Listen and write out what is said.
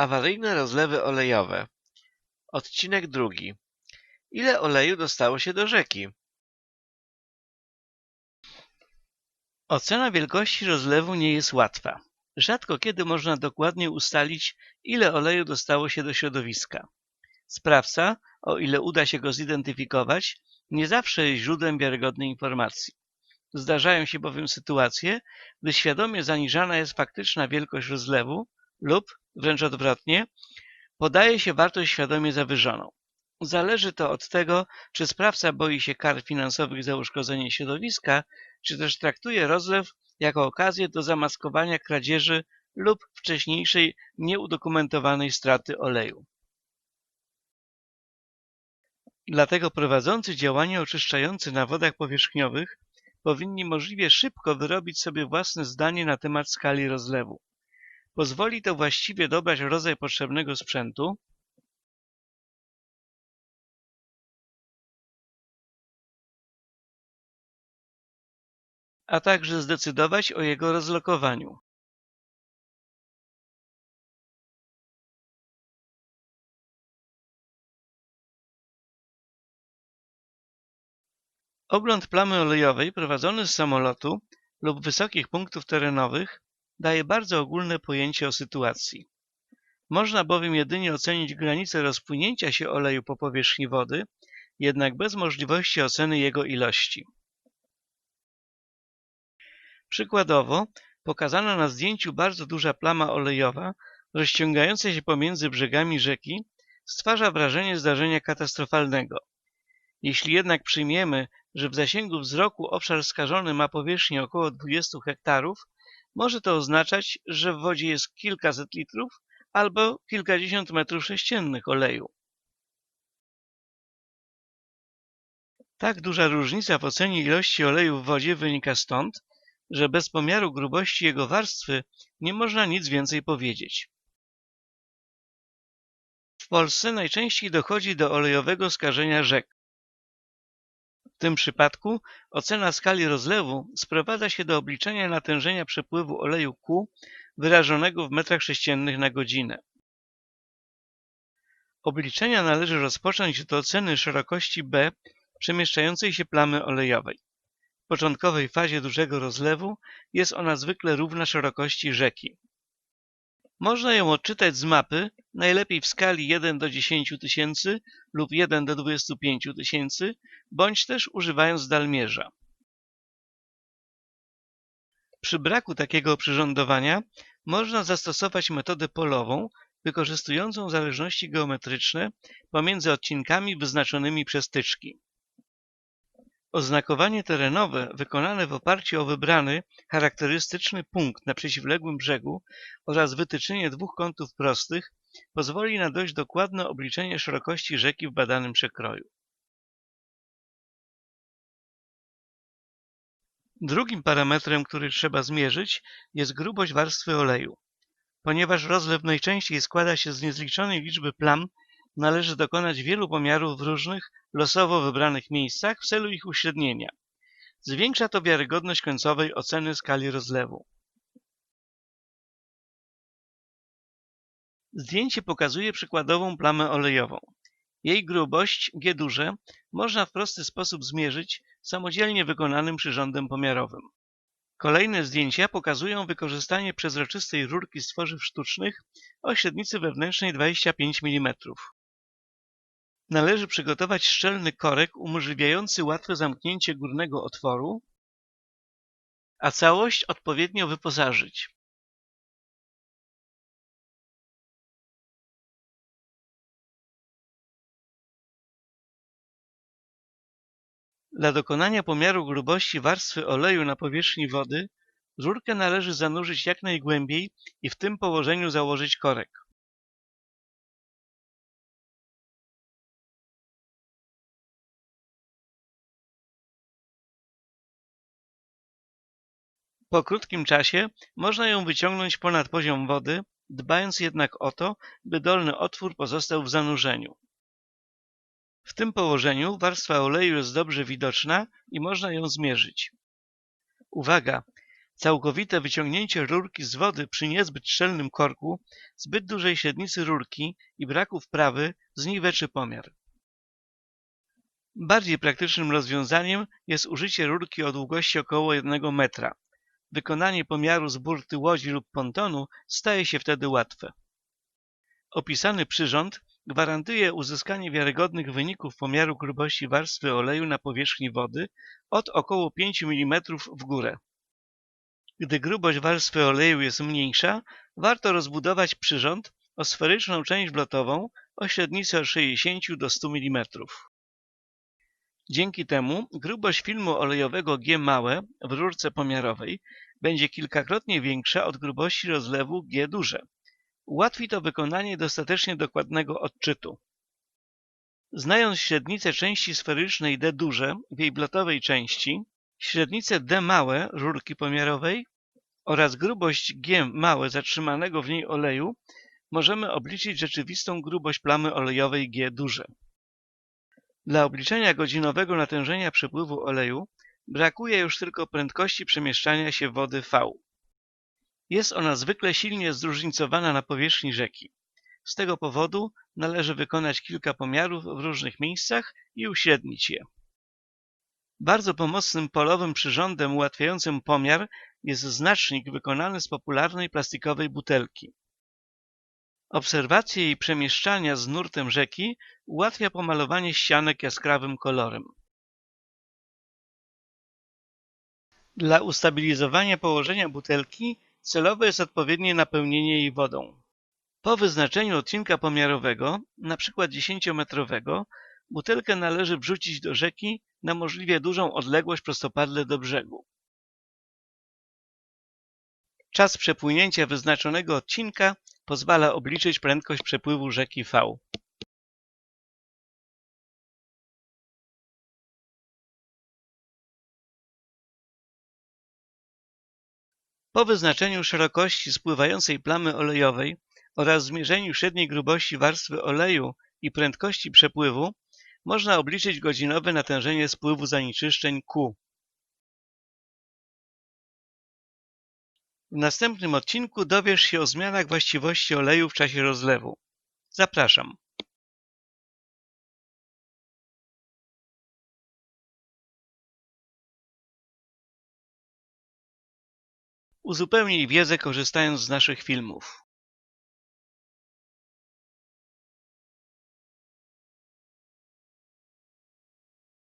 Awaryjne rozlewy olejowe. Odcinek drugi. Ile oleju dostało się do rzeki? Ocena wielkości rozlewu nie jest łatwa. Rzadko kiedy można dokładnie ustalić, ile oleju dostało się do środowiska. Sprawca, o ile uda się go zidentyfikować, nie zawsze jest źródłem wiarygodnej informacji. Zdarzają się bowiem sytuacje, gdy świadomie zaniżana jest faktyczna wielkość rozlewu lub, wręcz odwrotnie, podaje się wartość świadomie zawyżoną. Zależy to od tego, czy sprawca boi się kar finansowych za uszkodzenie środowiska, czy też traktuje rozlew jako okazję do zamaskowania kradzieży lub wcześniejszej nieudokumentowanej straty oleju. Dlatego prowadzący działania oczyszczające na wodach powierzchniowych powinni możliwie szybko wyrobić sobie własne zdanie na temat skali rozlewu. Pozwoli to właściwie dobrać rodzaj potrzebnego sprzętu, a także zdecydować o jego rozlokowaniu. Ogląd plamy olejowej prowadzony z samolotu lub wysokich punktów terenowych daje bardzo ogólne pojęcie o sytuacji. Można bowiem jedynie ocenić granicę rozpłynięcia się oleju po powierzchni wody, jednak bez możliwości oceny jego ilości. Przykładowo, pokazana na zdjęciu bardzo duża plama olejowa, rozciągająca się pomiędzy brzegami rzeki, stwarza wrażenie zdarzenia katastrofalnego. Jeśli jednak przyjmiemy, że w zasięgu wzroku obszar skażony ma powierzchnię około 20 hektarów, może to oznaczać, że w wodzie jest kilkaset litrów albo kilkadziesiąt metrów sześciennych oleju. Tak duża różnica w ocenie ilości oleju w wodzie wynika stąd, że bez pomiaru grubości jego warstwy nie można nic więcej powiedzieć. W Polsce najczęściej dochodzi do olejowego skażenia rzek. Tym przypadku ocena skali rozlewu sprowadza się do obliczenia natężenia przepływu oleju Q wyrażonego w metrach sześciennych na godzinę. Obliczenia należy rozpocząć od oceny szerokości B przemieszczającej się plamy olejowej. W początkowej fazie dużego rozlewu jest ona zwykle równa szerokości rzeki. Można ją odczytać z mapy, najlepiej w skali 1 do 10 tysięcy lub 1 do 25 tysięcy, bądź też używając dalmierza. Przy braku takiego przyrządowania można zastosować metodę polową, wykorzystującą zależności geometryczne pomiędzy odcinkami wyznaczonymi przez tyczki. Oznakowanie terenowe wykonane w oparciu o wybrany, charakterystyczny punkt na przeciwległym brzegu oraz wytyczenie dwóch kątów prostych pozwoli na dość dokładne obliczenie szerokości rzeki w badanym przekroju. Drugim parametrem, który trzeba zmierzyć, jest grubość warstwy oleju. Ponieważ rozlew najczęściej składa się z niezliczonej liczby plam, należy dokonać wielu pomiarów w różnych, losowo wybranych miejscach w celu ich uśrednienia. Zwiększa to wiarygodność końcowej oceny skali rozlewu. Zdjęcie pokazuje przykładową plamę olejową. Jej grubość, G duże, można w prosty sposób zmierzyć samodzielnie wykonanym przyrządem pomiarowym. Kolejne zdjęcia pokazują wykorzystanie przezroczystej rurki z tworzyw sztucznych o średnicy wewnętrznej 25 mm. Należy przygotować szczelny korek umożliwiający łatwe zamknięcie górnego otworu, a całość odpowiednio wyposażyć. Dla dokonania pomiaru grubości warstwy oleju na powierzchni wody rurkę należy zanurzyć jak najgłębiej i w tym położeniu założyć korek. Po krótkim czasie można ją wyciągnąć ponad poziom wody, dbając jednak o to, by dolny otwór pozostał w zanurzeniu. W tym położeniu warstwa oleju jest dobrze widoczna i można ją zmierzyć. Uwaga! Całkowite wyciągnięcie rurki z wody przy niezbyt szczelnym korku, zbyt dużej średnicy rurki i braku wprawy zniweczy pomiar. Bardziej praktycznym rozwiązaniem jest użycie rurki o długości około 1 metra. Wykonanie pomiaru z burty łodzi lub pontonu staje się wtedy łatwe. Opisany przyrząd gwarantuje uzyskanie wiarygodnych wyników pomiaru grubości warstwy oleju na powierzchni wody od około 5 mm w górę. Gdy grubość warstwy oleju jest mniejsza, warto rozbudować przyrząd o sferyczną część wlotową o średnicy od 60 do 100 mm. Dzięki temu grubość filmu olejowego G małe w rurce pomiarowej będzie kilkakrotnie większa od grubości rozlewu G duże. Ułatwi to wykonanie dostatecznie dokładnego odczytu. Znając średnicę części sferycznej D duże w jej blotowej części, średnicę D małe rurki pomiarowej oraz grubość G małe zatrzymanego w niej oleju, możemy obliczyć rzeczywistą grubość plamy olejowej G duże. Dla obliczenia godzinowego natężenia przepływu oleju brakuje już tylko prędkości przemieszczania się wody V. Jest ona zwykle silnie zróżnicowana na powierzchni rzeki. Z tego powodu należy wykonać kilka pomiarów w różnych miejscach i uśrednić je. Bardzo pomocnym polowym przyrządem ułatwiającym pomiar jest znacznik wykonany z popularnej plastikowej butelki. Obserwacja jej przemieszczania z nurtem rzeki ułatwia pomalowanie ścianek jaskrawym kolorem. Dla ustabilizowania położenia butelki celowe jest odpowiednie napełnienie jej wodą. Po wyznaczeniu odcinka pomiarowego, np. 10-metrowego, butelkę należy wrzucić do rzeki na możliwie dużą odległość prostopadle do brzegu. Czas przepłynięcia wyznaczonego odcinka pozwala obliczyć prędkość przepływu rzeki V. Po wyznaczeniu szerokości spływającej plamy olejowej oraz zmierzeniu średniej grubości warstwy oleju i prędkości przepływu można obliczyć godzinowe natężenie spływu zanieczyszczeń Q. W następnym odcinku dowiesz się o zmianach właściwości oleju w czasie rozlewu. Zapraszam. Uzupełnij wiedzę korzystając z naszych filmów.